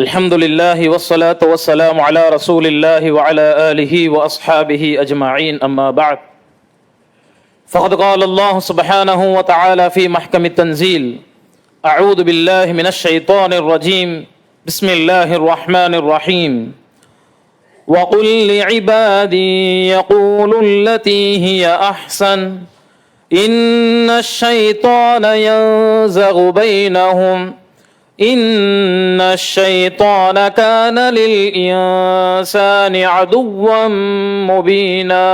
الحمد لله والصلاة والسلام على رسول الله وعلى آله وأصحابه أجمعين أما بعد فقد قال الله سبحانه وتعالى في محكم التنزيل أعوذ بالله من الشيطان الرجيم بسم الله الرحمن الرحيم وقل لعبادي يقولوا التي هي أحسن إن الشيطان ينزغ بينهم إن الشيطان كان للإنسان عدوا مبينا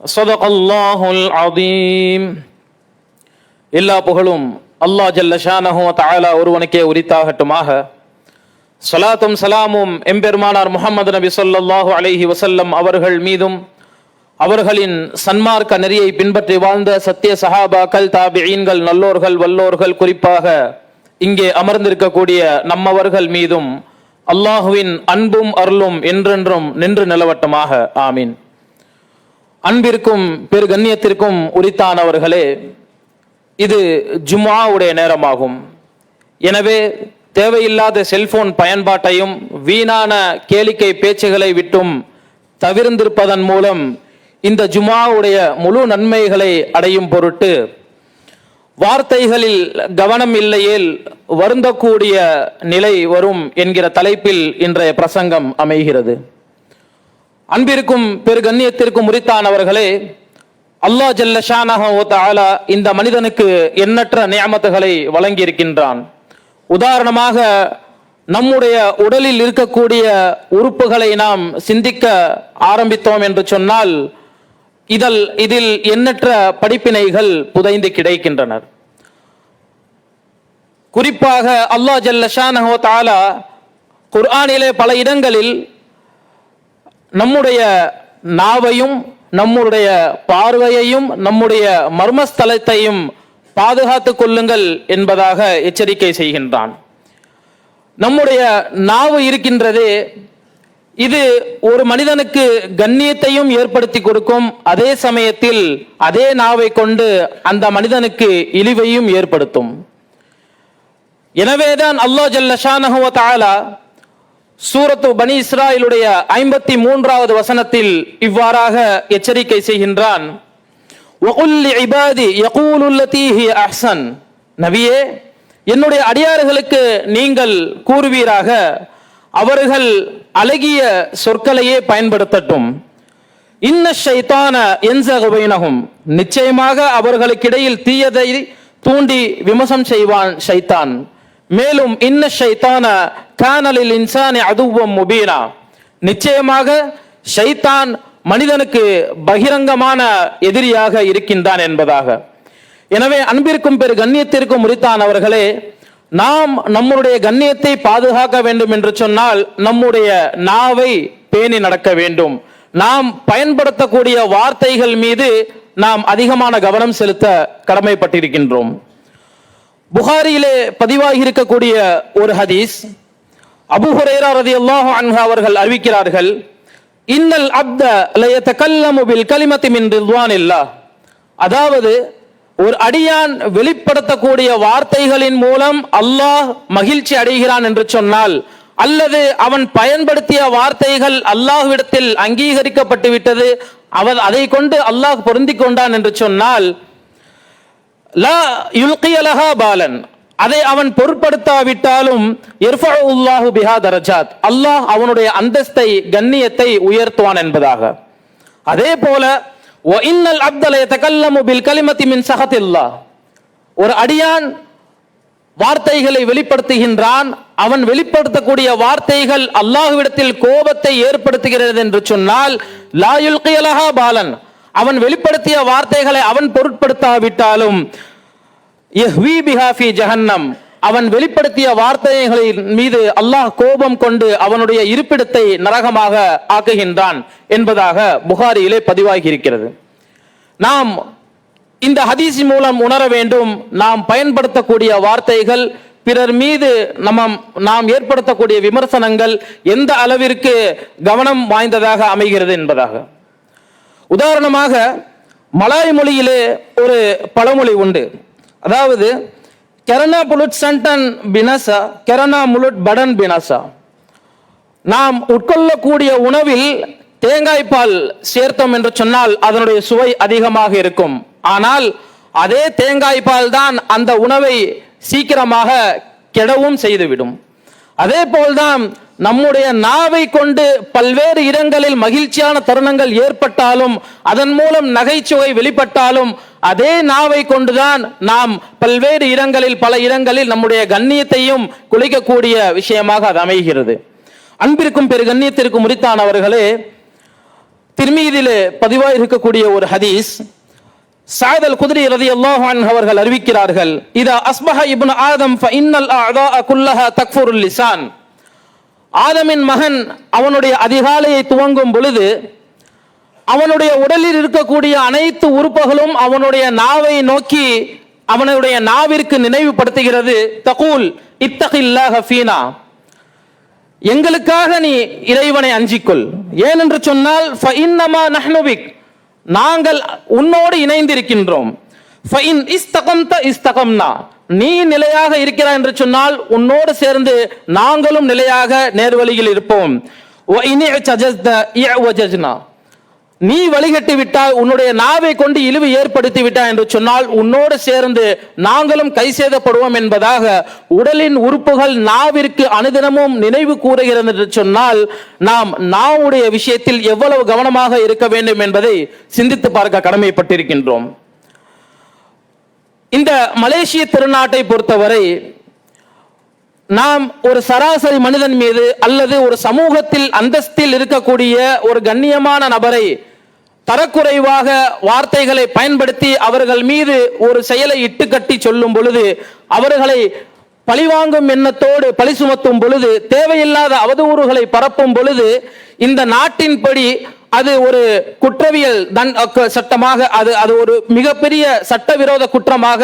صدق الله العظيم எல்லா புகழும் அல்லாஹ் ஜல்ல ஷானஹு தஆலா ஒருவனுக்கே உரித்தாகட்டுமாக சலாத்தும் சலாமும் எம்பெருமானார் முஹம்மது நபி ஸல்லல்லாஹு அலைஹி வஸல்லம் அவர்கள் மீதும் அவர்களின் சன்மார்க்க நெறியை பின்பற்றி வாழ்ந்த சத்திய சஹாபாக்கள் தாபிஈன்கள் நல்லோர்கள் வல்லோர்கள் குறிப்பாக இங்கே அமர்ந்திருக்கக்கூடிய நம்மவர்கள் மீதும் அல்லாஹுவின் அன்பும் அருளும் என்றென்றும் நின்று நிலவட்டமாக. ஆமீன். அன்பிற்கும் பெருகண்ணியத்திற்கும் உரித்தானவர்களே இது ஜுமாவுடைய நேரமாகும். எனவே தேவையில்லாத செல்போன் பயன்பாட்டையும் வீணான கேளிக்கை பேச்சுகளை விட்டும் தவிர்ந்திருப்பதன் மூலம் இந்த ஜுமாவுடைய முழு நன்மைகளை அடையும் பொருட்டு வார்த்தைகளில் கவனம் இல்லையேல் வருந்தக்கூடிய நிலை வரும் என்கிற தலைப்பில் இன்றைய பிரசங்கம் அமைகிறது. அன்பிற்கும் பெருகண்ணியத்திற்கும் உரித்தானவர்களே அல்லாஹ் ஜல்ல ஷானஹு இந்த மனிதனுக்கு எண்ணற்ற நியமத்துகளை வழங்கி இருக்கின்றான் உதாரணமாக நம்முடைய உடலில் இருக்கக்கூடிய உறுப்புகளை நாம் சிந்திக்க ஆரம்பித்தோம் என்று சொன்னால் இதழ் இதில் எண்ணற்ற படிப்பினைகள் புதைந்து கிடைக்கின்றனர். குறிப்பாக அல்லாஹ் ஜல்லஷானஹோ தாலா குர்ஆனிலே பல இடங்களில் நம்முடைய நாவையும் நம்முடைய பார்வையையும் நம்முடைய மர்மஸ்தலத்தையும் பாதுகாத்துக் கொள்ளுங்கள் என்பதாக எச்சரிக்கை செய்கின்றான். நம்முடைய நாவு இருக்கின்றதே இது ஒரு மனிதனுக்கு கண்ணியத்தையும் ஏற்படுத்தி கொடுக்கும். அதே சமயத்தில் அதே நாவை கொண்டு அந்த மனிதனுக்கு இழிவையும் ஏற்படுத்தும். எனவேதான் அல்லா ஜல்லஷானஹுவ தாலா சூரத்து பனி இஸ்ராயிலுடைய ஐம்பத்தி மூன்றாவது வசனத்தில் இவ்வாறாக எச்சரிக்கை செய்கின்றான். அஹ்சன். நபியே என்னுடைய அடியார்களுக்கு நீங்கள் கூறுவீராக அவர்கள் அழகிய சொற்களையே பயன்படுத்தட்டும். இன்ன ஷைத்தான என்சகுபைனகும் நிச்சயமாக அவர்களுக்கிடையில் தீயதை தூண்டி விமர்சம் செய்வான் ஷைத்தான். மேலும் இன்ன ஷைத்தான கானலில் இன்சானி அதுவம் முபீனா. நிச்சயமாக ஷைத்தான் மனிதனுக்கு பகிரங்கமான எதிரியாக இருக்கின்றான் என்பதாக. எனவே அன்பிற்கும் பெரு கண்ணியத்திற்கும் உரித்தான் அவர்களே நாம் நம்முடைய கண்ணியத்தை பாதுகாக்க வேண்டும் என்று சொன்னால் நம்முடைய நாவை பேணி நடக்க வேண்டும். நாம் பயன்படுத்தக்கூடிய வார்த்தைகள் மீது நாம் அதிகமான கவனம் செலுத்த கடமைப்பட்டிருக்கின்றோம். புகாரியிலே பதிவாகி இருக்கக்கூடிய ஒரு ஹதீஸ் அபு ரதி ரதியல்லாஹு அவர்கள் அறிவிக்கிறார்கள் இன்னல் அப்த லயத்த கல்லமுபில் கலிமத்தி மின் ரித்வானில்லாஹ். அதாவது ஒரு அடியான் வெளிப்படுத்தக்கூடிய வார்த்தைகளின் மூலம் அல்லாஹ் மகிழ்ச்சி அடைகிறான் என்று சொன்னால் அல்லது அவன் பயன்படுத்திய வார்த்தைகள் அல்லாஹ்விடத்தில் அங்கீகரிக்கப்பட்டு விட்டது அவன் அதை கொண்டு அல்லாஹ் பொருந்தி கொண்டான் என்று சொன்னால் லா யுல்கியலஹா பாலன். அதை அவன் பொருட்படுத்தாவிட்டாலும் உல்லாஹு பிஹா தரஜாத். அல்லாஹ் அவனுடைய அந்தஸ்தை கண்ணியத்தை உயர்த்துவான் என்பதாக. அதே போல ஓ இன்னல் அப்தல தகல்லமு பில் கலிமத்தி மின் ஒரு அடியான் வார்த்தைகளை வெளிப்படுத்துகின்றான். அவன் வெளிப்படுத்தக்கூடிய வார்த்தைகள் அல்லாஹ்விடத்தில் கோபத்தை ஏற்படுத்துகிறது என்று சொன்னால் லாயுல் கியலஹா பாலன். அவன் வெளிப்படுத்திய வார்த்தைகளை அவன் பொருட்படுத்தாவிட்டாலும் ஜஹன்னம். அவன் வெளிப்படுத்திய வார்த்தைகளின் மீது அல்லாஹ் கோபம் கொண்டு அவனுடைய இருப்பிடத்தை நரகமாக ஆக்குகின்றான் என்பதாக புகாரியிலே பதிவாகி இருக்கிறது நாம் இந்த ஹதீசி மூலம் உணர வேண்டும். நாம் பயன்படுத்தக்கூடிய வார்த்தைகள் பிறர் மீது நம்ம நாம் ஏற்படுத்தக்கூடிய விமர்சனங்கள் எந்த அளவிற்கு கவனம் வாய்ந்ததாக அமைகிறது என்பதாக. உதாரணமாக மலாய் மொழியிலே ஒரு பழமொழி உண்டு. அதாவது கெரனா புலுட் சண்டன் பினசா கெரனா முலுட் படன் பினசா. நாம் உட்கொள்ளக்கூடிய உணவில் தேங்காய் பால் சேர்த்தோம் என்று சொன்னால் அதனுடைய சுவை அதிகமாக இருக்கும். ஆனால் அதே தேங்காய் பால் தான் அந்த உணவை சீக்கிரமாக கெடவும் செய்துவிடும். அதே போல்தான் நம்முடைய நாவை கொண்டு பல்வேறு இடங்களில் மகிழ்ச்சியான தருணங்கள் ஏற்பட்டாலும் அதன் மூலம் நகைச்சுவை வெளிப்பட்டாலும் அதே நாவை கொண்டுதான் நாம் பல்வேறு இடங்களில் பல இடங்களில் நம்முடைய கண்ணியத்தையும் குலைக்கக்கூடிய விஷயமாக அது அமைகிறது. அன்பிற்கும் பெரு கண்ணியத்திற்கும் முறித்தானவர்களே திருமீதிலே பதிவாக இருக்கக்கூடிய ஒரு ஹதீஸ் சாதல் குதிரை ரதி அல்லாஹான் அவர்கள் அறிவிக்கிறார்கள் இதா அஸ்பஹ இப்னு ஆதம் ஃப இன்னல் அஅதாஅ குல்லஹா தக்ஃபுருல் லிசான் ஆதமின் மகன் அவனுடைய அதிகாலையை துவங்கும் பொழுது அவனுடைய உடலில் இருக்கக்கூடிய அனைத்து உறுப்புகளும் அவனுடைய நாவை நோக்கி அவனுடைய நாவிற்கு நினைவுபடுத்துகிறது. தகூல் இத்தகில்லாஹ ஃபீனா. எங்களுக்காக நீ இறைவனை அஞ்சிக்கொள். ஏனென்று சொன்னால் ஃபஇன்னமா நஹ்னுபிக் நாங்கள் உன்னோடு இணைந்திருக்கின்றோம். ஃபஇன் இஸ்தகம்த இஸ்தகம்னா. நீ நிலையாக இருக்கிறாய் என்று சொன்னால் உன்னோடு சேர்ந்து நாங்களும் நிலையாக நேர்வழியில் இருப்போம். வ இனி சஜஸ்த இஅவஜஜ்னா. நீ வழிகட்டி விட்டால் உன்னுடைய நாவை கொண்டு இழிவு ஏற்படுத்தி விட்டாய் என்று சொன்னால் உன்னோடு சேர்ந்து நாங்களும் கை சேதப்படுவோம் என்பதாக உடலின் உறுப்புகள் நாவிற்கு அனுதினமும் நினைவு கூறுகிறது என்று சொன்னால் நாம் நாவுடைய விஷயத்தில் எவ்வளவு கவனமாக இருக்க வேண்டும் என்பதை சிந்தித்து பார்க்க கடமைப்பட்டிருக்கின்றோம். இந்த மலேசிய திருநாட்டை பொறுத்தவரை நாம் ஒரு சராசரி மனிதன் மீது அல்லது ஒரு சமூகத்தில் அந்தஸ்தில் இருக்கக்கூடிய ஒரு கண்ணியமான நபரை தரக்குறைவாக வார்த்தைகளை பயன்படுத்தி அவர்கள் மீது ஒரு செயலை இட்டுக்கட்டி சொல்லும் பொழுது அவர்களை பழிவாங்கும் எண்ணத்தோடு பழி சுமத்தும் பொழுது தேவையில்லாத அவதூறுகளை பரப்பும் பொழுது இந்த நாட்டின்படி அது ஒரு குற்றவியல் தன் சட்டமாக அது அது ஒரு மிகப்பெரிய சட்டவிரோத குற்றமாக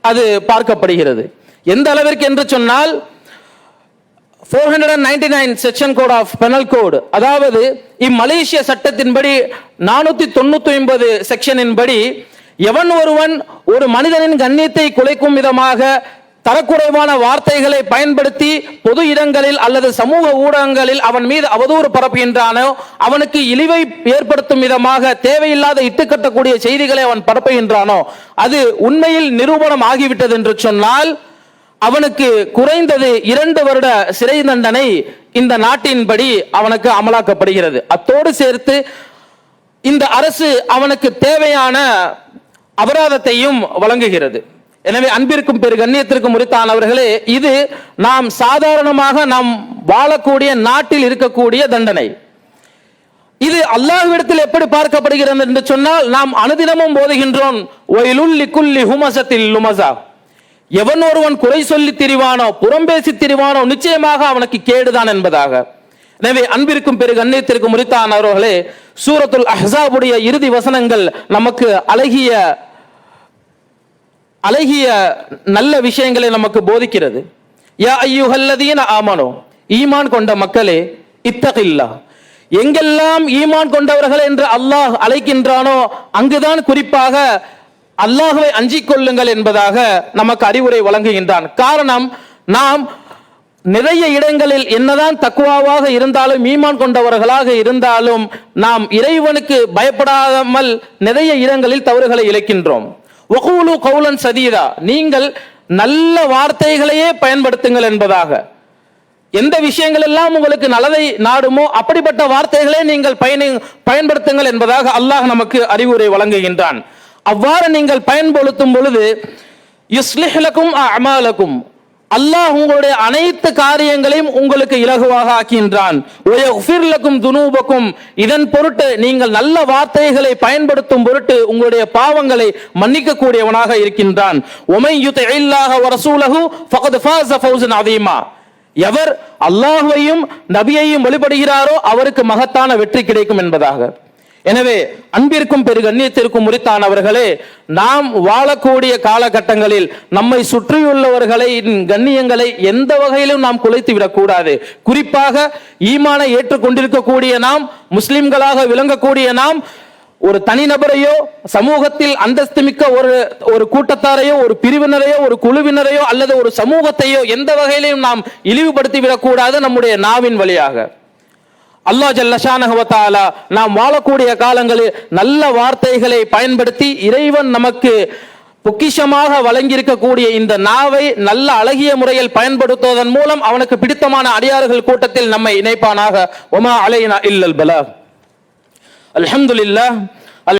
அது பார்க்கப்படுகிறது. எந்த அளவிற்கு என்று சொன்னால் four hundred and ninety nine section code of penal code அதாவது இம்மலேசிய சட்டத்தின்படி நானூத்தி தொண்ணூத்தி ஒன்பது செக்ஷனின் படி எவன் ஒருவன் ஒரு மனிதனின் கண்ணியத்தை குலைக்கும் விதமாக தரக்குறைவான வார்த்தைகளை பயன்படுத்தி பொது இடங்களில் அல்லது சமூக ஊடகங்களில் அவன் மீது அவதூறு பரப்புகின்றானோ அவனுக்கு இழிவை ஏற்படுத்தும் விதமாக தேவையில்லாத இட்டுக்கட்டக்கூடிய செய்திகளை அவன் பரப்புகின்றானோ அது உண்மையில் நிரூபணம் ஆகிவிட்டது என்று சொன்னால் அவனுக்கு குறைந்தது இரண்டு வருட சிறை தண்டனை இந்த நாட்டின்படி அவனுக்கு அமலாக்கப்படுகிறது. அத்தோடு சேர்த்து இந்த அரசு அவனுக்கு தேவையான அபராதத்தையும் வழங்குகிறது. எனவே அன்பிற்கும் பெரு கண்ணியத்திற்கும் உரித்தானவர்களே இது நாம் சாதாரணமாக நாம் வாழக்கூடிய நாட்டில் இருக்கக்கூடிய தண்டனை. இது அல்லாஹ்விடத்தில் எப்படி பார்க்கப்படுகிறது என்று சொன்னால் நாம் அனுதினமும் போதுகின்றோம். ஒயிலுல் குல்லி ஹுமசத்தில் லுமசா எவன் ஒருவன் குறை சொல்லி திரிவானோ புறம்பேசி திரிவானோ நிச்சயமாக அவனுக்கு கேடுதான் என்பதாக. எனவே அன்பிற்கும் பிறகு அன்னியத்திற்கும் முறித்தான் அவர்களே சூரத்துல் அஹாபுடைய இறுதி வசனங்கள் நமக்கு அழகிய அழகிய நல்ல விஷயங்களை நமக்கு போதிக்கிறது. யா ஐயுகல்லதீன ஆமனோ ஈமான் கொண்ட மக்களே இத்தகில்லா. எங்கெல்லாம் ஈமான் கொண்டவர்கள் என்று அல்லாஹ் அழைக்கின்றானோ அங்குதான் குறிப்பாக அல்லாஹுவை அஞ்சிக் கொள்ளுங்கள் என்பதாக நமக்கு அறிவுரை வழங்குகின்றான். காரணம் நாம் நிறைய இடங்களில் என்னதான் தக்குவாவாக இருந்தாலும் ஈமான் கொண்டவர்களாக இருந்தாலும் நாம் இறைவனுக்கு பயப்படாமல் நிறைய இடங்களில் தவறுகளை இழைக்கின்றோம். ஒகுலு கவுலன் சதீதா நீங்கள் நல்ல வார்த்தைகளையே பயன்படுத்துங்கள் என்பதாக. எந்த விஷயங்கள் எல்லாம் உங்களுக்கு நல்லதை நாடுமோ அப்படிப்பட்ட வார்த்தைகளே நீங்கள் பயணி பயன்படுத்துங்கள் என்பதாக அல்லாஹ் நமக்கு அறிவுரை வழங்குகின்றான். அவ்வாறு நீங்கள் பயன்படுத்தும் பொழுது யுஸ்லிஹலக்கும் அமாலக்கும் அல்லாஹ் உங்களுடைய அனைத்து காரியங்களையும் உங்களுக்கு இலகுவாக ஆக்கின்றான். துனூபக்கும் இதன் பொருட்டு நீங்கள் நல்ல வார்த்தைகளை பயன்படுத்தும் பொருட்டு உங்களுடைய பாவங்களை மன்னிக்க கூடியவனாக இருக்கின்றான் எவர் அல்லாஹுவையும் நபியையும் வழிபடுகிறாரோ அவருக்கு மகத்தான வெற்றி கிடைக்கும் என்பதாக. எனவே அன்பிற்கும் பெரு கண்ணியத்திற்கும் முறித்தானவர்களே நாம் வாழக்கூடிய காலகட்டங்களில் நம்மை சுற்றியுள்ளவர்களை கண்ணியங்களை எந்த வகையிலும் நாம் குலைத்து விடக்கூடாது. குறிப்பாக ஈமானை ஏற்றுக்கொண்டிருக்கக்கூடிய நாம் முஸ்லிம்களாக விளங்கக்கூடிய நாம் ஒரு தனிநபரையோ சமூகத்தில் அந்தஸ்து மிக்க ஒரு ஒரு கூட்டத்தாரையோ ஒரு பிரிவினரையோ ஒரு குழுவினரையோ அல்லது ஒரு சமூகத்தையோ எந்த வகையிலையும் நாம் இழிவுபடுத்தி விடக்கூடாது நம்முடைய நாவின் வழியாக. அல்லாஹ் ஜல்லஷானஹவத்தாலா நாம் வாழக்கூடிய காலங்களில் நல்ல வார்த்தைகளை பயன்படுத்தி இறைவன் நமக்கு பொக்கிஷமாக வழங்கியிருக்கக்கூடிய இந்த நாவை நல்ல அழகிய முறையில் பயன்படுத்துவதன் மூலம் அவனுக்கு பிடித்தமான அடியார்கள் கூட்டத்தில் நம்மை இணைப்பானாக. ஒமா அலைனா இல்லல் பலா. அலமதுல்லா